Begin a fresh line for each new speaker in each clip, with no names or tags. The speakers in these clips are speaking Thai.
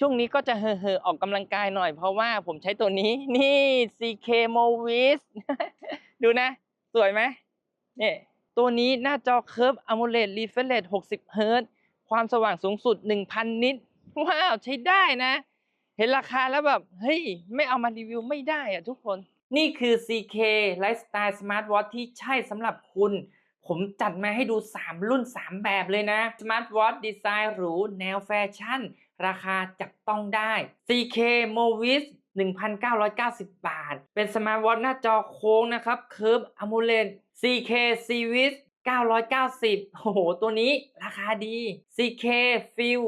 ช่วงนี้ก็จะเห่อๆออกกำลังกายหน่อยเพราะว่าผมใช้ตัวนี้นี่ CK Movis ดูนะ สวยไหมนี่ตัวนี้หน้าจอ Curve AMOLED Refresh 60 Hz ความสว่างสูงสุด 1,000 นิตว้าว ใช้ได้นะ เห็นราคาแล้วแบบ เฮ้ย ไม่เอามารีวิวไม่ได้อะทุกคน นี่คือ CK Lifestyle Smart Watch ที่ใช่สำหรับคุณ ผมจัดมาให้ดู 3 รุ่น 3 แบบเลยนะ Smart Watch ดีไซน์หรูแนวแฟชั่น ราคาจับต้องได้ CK Movis 1,990 บาท เป็นสมาร์ทวอทหน้าจอโค้งนะครับเคิร์ฟอะมูเลน CK Series 990 โอ้โห ตัวนี้ราคาดี CK Feel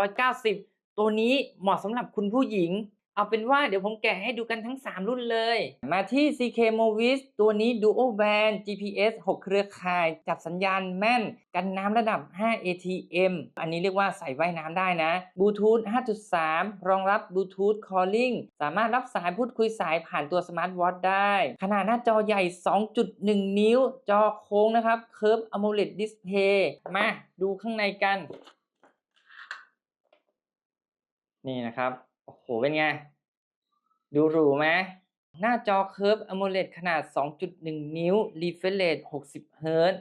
1,190 ตัวนี้เหมาะสำหรับคุณผู้หญิง เอาเป็นว่าเดี๋ยวผมแกะให้ดูกันทั้ง 3 รุ่นเลย มาที่ CK Movis ตัวนี้ Dual Band GPS 6 เครือข่าย จับสัญญาณแม่น กันน้ำระดับ 5 ATM อันนี้เรียกว่าใส่ว่ายน้ำได้นะ Bluetooth 5.3 รองรับ Bluetooth Calling สามารถรับสายพูดคุยสายผ่านตัว Smart Watch ได้ ขนาดหน้าจอใหญ่ 2.1 นิ้ว จอโค้งนะครับ Curve AMOLED Display มาดูข้างในกัน นี่นะครับ โอ้โห เป็นไง ดูหรูไหมหน้าจอ Curve AMOLED ขนาด 2.1 นิ้ว Refresh Rate 60 Hz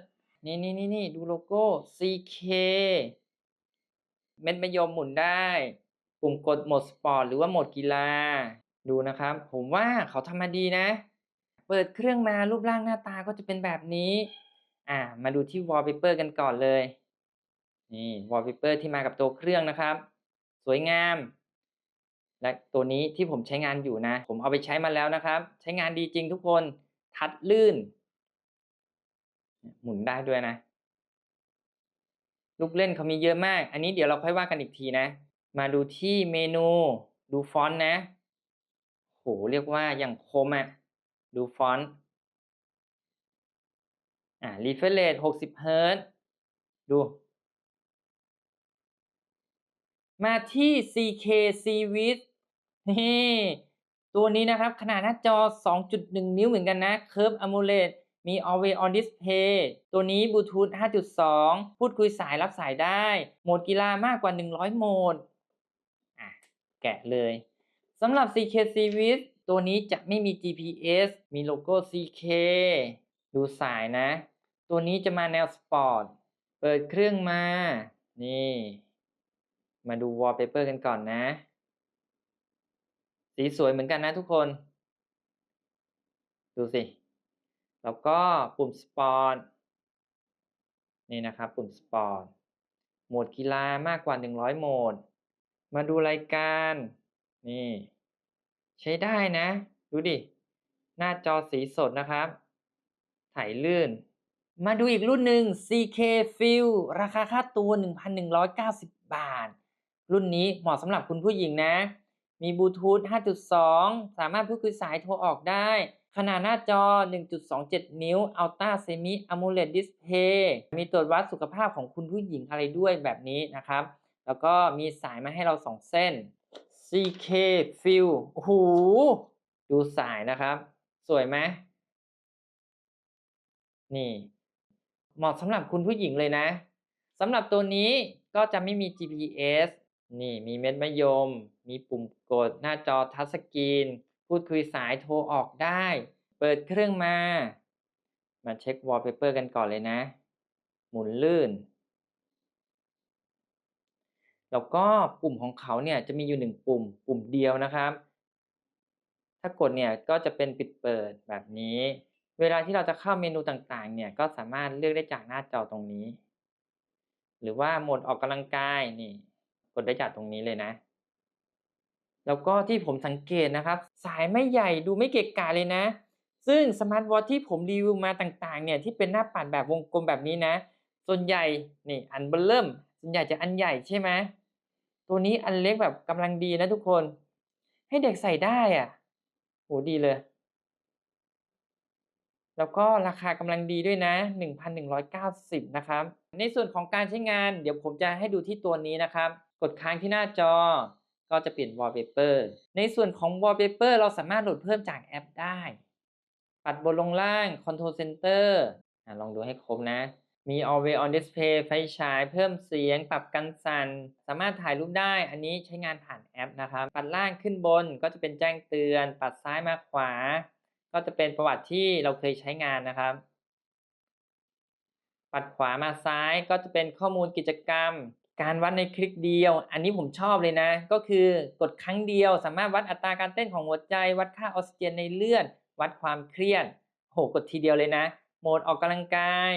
นี่นี่นี่นี่ดูโลโก้ CK เม็ดมะยมหมุนได้ ปุ่มกดโหมดสปอร์ตหรือว่าโหมดกีฬา ดูนะครับ ผมว่าเขาทำมาดีนะ เปิดเครื่องมารูปร่างหน้าตาก็จะเป็นแบบนี้ อ่า มาดูที่ Wallpaper กันก่อนเลย นี่ Wallpaper ที่มากับตัวเครื่องนะครับ สวยงาม และตัวนี้ที่ผมใช้งานอยู่นะ ผมเอาไปใช้มาแล้วนะครับ ใช้งานดีจริงทุกคนทัดลื่น หมุนได้ด้วยนะ ลูกเล่นเขามีเยอะมาก อันนี้เดี๋ยวเราค่อยว่ากันอีกทีนะ มาดูที่เมนูดูฟอนต์นะโหเรียกว่าอย่างคมอะ่ะดูฟอนต์อ่า refresh rate 60เฮิร์ตดู มาที่ CK Series นี่ตัวนี้นะครับ ขนาดหน้าจอ 2.1 นิ้วเหมือนกันนะ Curve AMOLED มี Always On Display ตัวนี้ Bluetooth 5.2 พูดคุยสายรับสายได้ โหมดกีฬามากกว่า 100 โหมดอะแกะเลยสำหรับ CK Series ตัวนี้จะไม่มี GPS มีโลโก้ CK ดูสายนะ ตัวนี้จะมาแนวสปอร์ต เปิดเครื่องมา นี่ มาดู wallpaper กันก่อนนะ สีสวยเหมือนกันนะทุกคน ดูสิ แล้วก็ปุ่มสปอร์ตนี่นะครับ ปุ่มสปอร์ตโหมดกีฬามากกว่า 100 โหมด มาดูรายการ นี่ ใช้ได้นะ ดูดิ หน้าจอสีสดนะครับ ถ่ายลื่น มาดูอีกรุ่นหนึ่ง CK Feel ราคาค่าตัว 1,190 บาท รุ่นนี้เหมาะสำหรับคุณผู้หญิงนะ มีบลูทูธ 5.2 สามารถพูดคุยสายโทรออกได้ ขนาดหน้าจอ 1.27 นิ้ว Ultra Semi AMOLED Display มีตรวจวัดสุขภาพของคุณผู้หญิงอะไรด้วยแบบนี้นะครับ แล้วก็มีสายมาให้เรา 2 เส้น CK Feel โอ้โห ดูสายนะครับ สวยไหม นี่ เหมาะสำหรับคุณผู้หญิงเลยนะสำหรับตัวนี้ก็จะไม่มี GPS นี่มีเม็ดมะยม มีปุ่มกดหน้าจอทัชสกรีน พูดคุยสายโทรออกได้ เปิดเครื่องมา มาเช็ค wallpaper กันก่อนเลยนะ หมุนลื่น แล้วก็ปุ่มของเขาเนี่ยจะมีอยู่หนึ่งปุ่ม ปุ่มเดียวนะครับ ถ้ากดเนี่ยก็จะเป็นปิดเปิดแบบนี้ เวลาที่เราจะเข้าเมนูต่างๆ เนี่ยก็สามารถเลือกได้จากหน้าจอตรงนี้ หรือว่าโหมดออกกำลังกายนี่ กดได้จากตรงนี้เลยนะ แล้วก็ที่ผมสังเกตนะครับ สายไม่ใหญ่ดูไม่เกะกะเลยนะ ซึ่งสมาร์ทวอทที่ผมรีวิวมาต่างๆเนี่ยที่เป็นหน้าปัดแบบวงกลมแบบนี้นะ ส่วนใหญ่นี่อันเบลเริ่ม ส่วนใหญ่จะอันใหญ่ใช่ไหมตัวนี้อันเล็กแบบกำลังดีนะทุกคน ให้เด็กใส่ได้อะโหดีเลย แล้วก็ราคากำลังดีด้วยนะ 1,190 นะครับ ในส่วนของการใช้งาน เดี๋ยวผมจะให้ดูที่ตัวนี้นะครับ กดค้างที่หน้าจอ ก็จะเปลี่ยน wallpaper ในส่วนของ wallpaper เราสามารถโหลดเพิ่มจากแอปได้ ปัดบนลงล่าง control center อลองดูให้ครบนะ มี Always on Display ไฟฉาย เพิ่มเสียง ปรับกันสั่น สามารถถ่ายรูปได้ อันนี้ใช้งานผ่านแอปนะครับ ปัดล่างขึ้นบนก็จะเป็นแจ้งเตือน ปัดซ้ายมาขวา ก็จะเป็นประวัติที่เราเคยใช้งานนะครับ ปัดขวามาซ้ายก็จะเป็นข้อมูลกิจกรรม การวัดในคลิกเดียว อันนี้ผมชอบเลยนะ ก็คือกดครั้งเดียว สามารถวัดอัตราการเต้นของหัวใจ วัดค่าออกซิเจนในเลือด วัดความเครียดโหกดทีเดียวเลยนะ โหมดออกกำลังกาย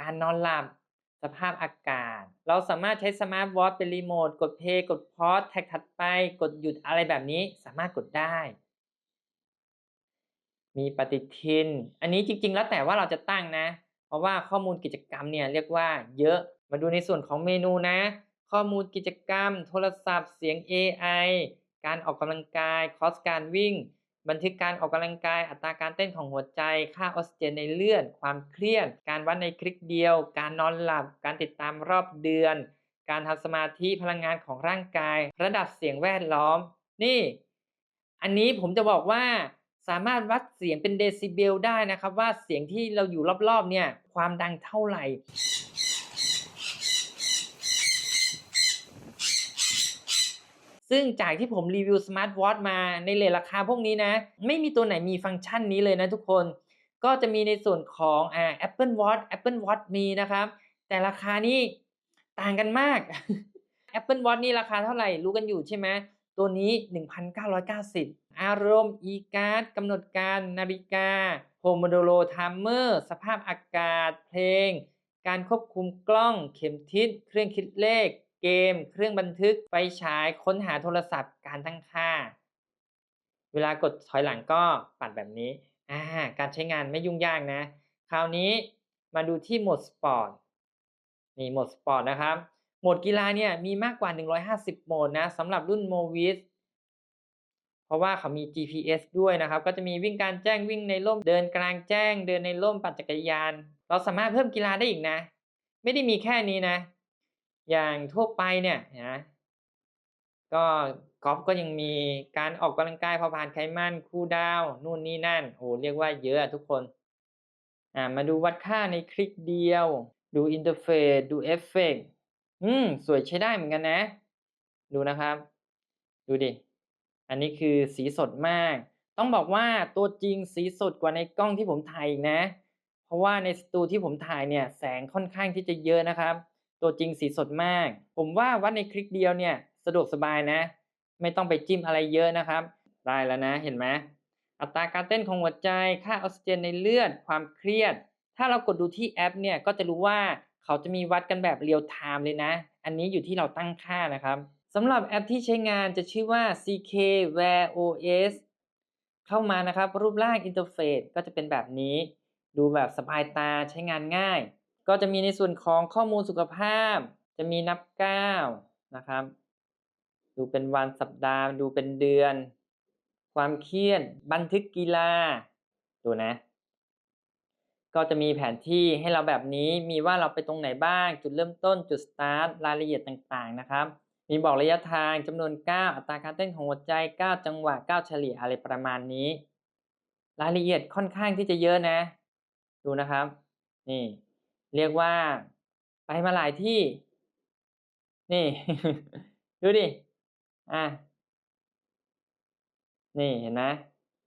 การนอนหลับ สภาพอากาศ เราสามารถใช้สมาร์ทวอทเป็นรีโมท กดเพลย์กดพอสแท็กถัดไป กดหยุดอะไรแบบนี้ สามารถกดได้ มีปฏิทิน อันนี้จริง ๆ แล้วแต่ว่าเราจะตั้งนะ เพราะว่าข้อมูลกิจกรรมเนี่ยเรียกว่าเยอะ มาดูในส่วนของเมนูนะ ข้อมูลกิจกรรม โทรศัพท์ เสียง AI การออกกำลังกาย คอร์สการวิ่ง บันทึกการออกกำลังกาย อัตราการเต้นของหัวใจ ค่าออกซิเจนในเลือด ความเครียด การวัดในคลิกเดียว การนอนหลับ การติดตามรอบเดือน การทำสมาธิพลังงานของร่างกาย ระดับเสียงแวดล้อม นี่ อันนี้ผมจะบอกว่าสามารถวัดเสียงเป็นเดซิเบลได้นะครับ ว่าเสียงที่เราอยู่รอบๆเนี่ยความดังเท่าไหร่ ซึ่งจากที่ผมรีวิวสมาร์ทวอทมาในเลทราคาพวกนี้นะ ไม่มีตัวไหนมีฟังก์ชันนี้เลยนะทุกคน ก็จะมีในส่วนของอ่า Apple Watch Apple Watch มีนะครับ แต่ราคานี่ต่างกันมาก Apple Watch นี่ราคาเท่าไหร่รู้กันอยู่ใช่ไหมตัวนี้ 1,990 อารมณ์ e-card กำหนดการนาฬิกา Pomodoro Timer สภาพอากาศเพลง การควบคุมกล้องเข็มทิศเครื่องคิดเลข เกม เครื่องบันทึก ไฟฉาย ค้นหาโทรศัพท์ การตั้งค่า เวลากดถอยหลังก็ปัดแบบนี้ อ่า การใช้งานไม่ยุ่งยากนะ คราวนี้มาดูที่โหมดสปอร์ต นี่โหมดสปอร์ตนะครับ โหมดกีฬาเนี่ยมีมากกว่า 150 โหมดนะสำหรับรุ่น Movis เพราะว่าเขามี GPS ด้วยนะครับ ก็จะมีวิ่งการแจ้งวิ่งในร่ม เดินกลางแจ้ง เดินในร่มปั่นจักรยาน เราสามารถเพิ่มกีฬาได้อีกนะ ไม่ได้มีแค่นี้นะ อย่างทั่วไปเนี่ยนะก็กอล์ฟก็ยังมีการออกกำลังกายเผาผลาญไขมันคูลดาวนู่นนี่นั่นโอ้เรียกว่าเยอะทุกคนอ่ามาดูวัดค่าในคลิกเดียว ดูอินเทอร์เฟซดูเอฟเฟกต์อืมสวยใช้ได้เหมือนกันนะ ดูนะครับ ดูดิ อันนี้คือสีสดมาก ต้องบอกว่าตัวจริงสีสดกว่าในกล้องที่ผมถ่ายอีกนะ เพราะว่าในสตูที่ผมถ่ายเนี่ยแสงค่อนข้างที่จะเยอะนะครับ ตัวจริงสีสดมาก ผมว่าวัดในคลิกเดียวเนี่ยสะดวกสบายนะ ไม่ต้องไปจิ้มอะไรเยอะนะครับ ได้แล้วนะเห็นไหมอัตราการเต้นของหัวใจ ค่าออกซิเจนในเลือด ความเครียด ถ้าเรากดดูที่แอปเนี่ยก็จะรู้ว่าเขาจะมีวัดกันแบบเรียลไทม์เลยนะ อันนี้อยู่ที่เราตั้งค่านะครับสำหรับแอปที่ใช้งานจะชื่อว่า CK Wear OS เข้ามานะครับ รูปร่างอินเทอร์เฟซก็จะเป็นแบบนี้ ดูแบบสบายตาใช้งานง่าย ก็จะมีในส่วนของข้อมูลสุขภาพ จะมีนับก้าวนะครับ ดูเป็นวันสัปดาห์ ดูเป็นเดือน ความเครียดบันทึกกีฬา ดูนะ ก็จะมีแผนที่ให้เราแบบนี้ มีว่าเราไปตรงไหนบ้าง จุดเริ่มต้น จุดสตาร์ท รายละเอียดต่างๆนะครับ มีบอกระยะทางจำนวนก้าวอัตราการเต้นของหัวใจก้าวจังหวะก้าวเฉลี่ยอะไรประมาณนี้ รายละเอียดค่อนข้างที่จะเยอะนะ ดูนะครับ นี่ เรียกว่า ไปมาหลายที่ นี่ ดูดิ อะ นี่เห็นไหม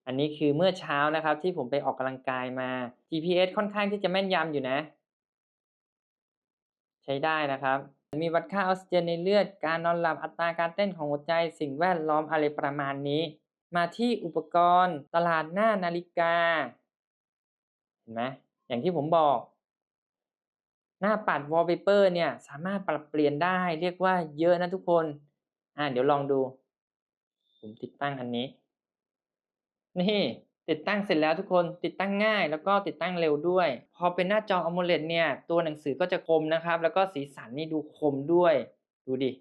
อันนี้คือเมื่อเช้านะครับ ที่ผมไปออกกำลังกายมา GPS ค่อนข้างที่จะแม่นยำอยู่นะ ใช้ได้นะครับ มีวัดค่าออกซิเจนในเลือด การนอนหลับ อัตราการเต้นของหัวใจ สิ่งแวดล้อมอะไรประมาณนี้ มาที่อุปกรณ์ ตลาดหน้านาฬิกา เห็นไหมอย่างที่ผมบอก หน้าปัด wallpaper เนี่ยสามารถปรับเปลี่ยนได้เรียกว่าเยอะนะทุกคน อ่าเดี๋ยวลองดู ผมติดตั้งอันนี้ นี่ติดตั้งเสร็จแล้วทุกคนติดตั้งง่ายแล้วก็ติดตั้งเร็วด้วย พอเป็นหน้าจอ AMOLED เนี่ยตัวหนังสือก็จะคมนะครับ แล้วก็สีสันนี่ดูคมด้วย ดูดิ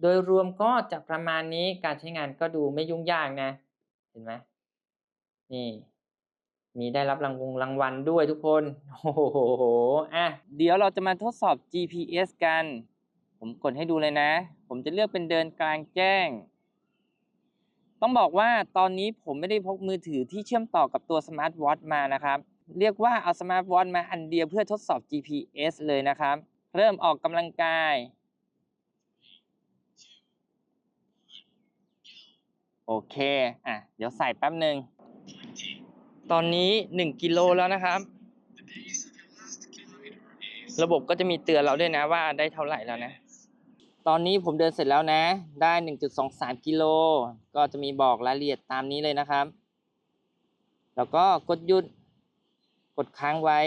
โดยรวมก็จะประมาณนี้การใช้งานก็ดูไม่ยุ่งยากนะ เห็นไหมนี่ มีได้รับรางวงรางวัลด้วยทุกคน โอ้โหอะเดี๋ยวเราจะมาทดสอบ GPS กัน ผมกดให้ดูเลยนะ ผมจะเลือกเป็นเดินกลางแจ้ง ต้องบอกว่าตอนนี้ผมไม่ได้พกมือถือที่เชื่อมต่อกับตัวสมาร์ทวอทมานะครับ เรียกว่าเอาสมาร์ทวอทมาอันเดียวเพื่อทดสอบ GPS เลยนะครับ เริ่มออกกำลังกายโอเค อะ เดี๋ยวใส่แป๊บหนึ่ง ตอนนี้ 1 กิโลแล้วนะครับ ระบบก็จะมีเตือนเราด้วยนะว่าได้เท่าไหร่แล้วนะ ตอนนี้ผมเดินเสร็จแล้วนะ ได้ 1.23 กิโล ก็จะมีบอกรายละเอียดตามนี้เลยนะครับ แล้วก็กดหยุด กดค้างไว้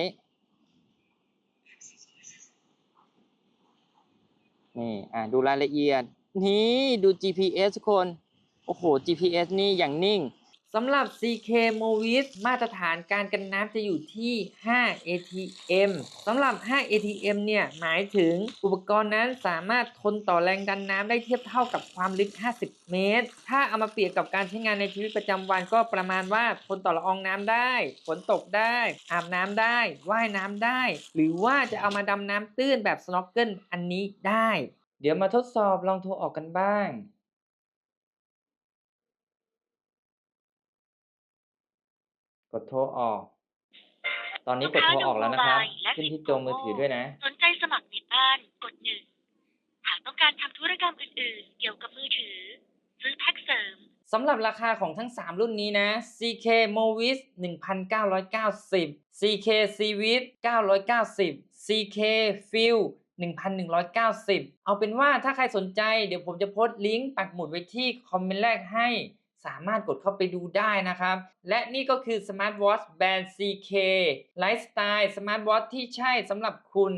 นี่ อะดูรายละเอียด นี่ ดู GPS ทุกคน โอ้โห GPS นี่อย่างนิ่ง สำหรับ CK Movis มาตรฐานการกันน้ำจะอยู่ที่ 5 ATM สำหรับ 5 ATM เนี่ยหมายถึงอุปกรณ์นั้นสามารถทนต่อแรงดันน้ำได้เทียบเท่ากับความลึก 50 เมตร ถ้าเอามาเปรียบกับการใช้งานในชีวิตประจำวันก็ประมาณว่าทนต่อละอองน้ำได้ ฝนตกได้ อาบน้ำได้ ว่ายน้ำได้ หรือว่าจะเอามาดำน้ำตื้นแบบ snorkel อันนี้ได้ เดี๋ยวมาทดสอบลองโทรออกกันบ้าง กดโทรออก ตอนนี้กดโทรออกแล้วนะครับ ขึ้นที่ตัวมือถือด้วยนะ
สนใจสมัครเน็ตบ้านกดหนึ่งหากต้องการทำธุรกรรมอื่นๆ เกี่ยวกับมือถือ ซื้อแพ็กเสริม
สำหรับราคาของทั้ง 3 รุ่นนี้นะ CK Movis 1,990 CK Seaweed 990 CK Fuel 1,190 เอาเป็นว่าถ้าใครสนใจเดี๋ยวผมจะโพสต์ลิงก์ปักหมุดไว้ที่คอมเมนต์แรกให้ สามารถกดเข้าไปดูได้นะครับ และนี่ก็คือ Smart Watch แบรนด์ CK ไลฟ์สไตล์ Smart Watch ที่ใช่สำหรับคุณ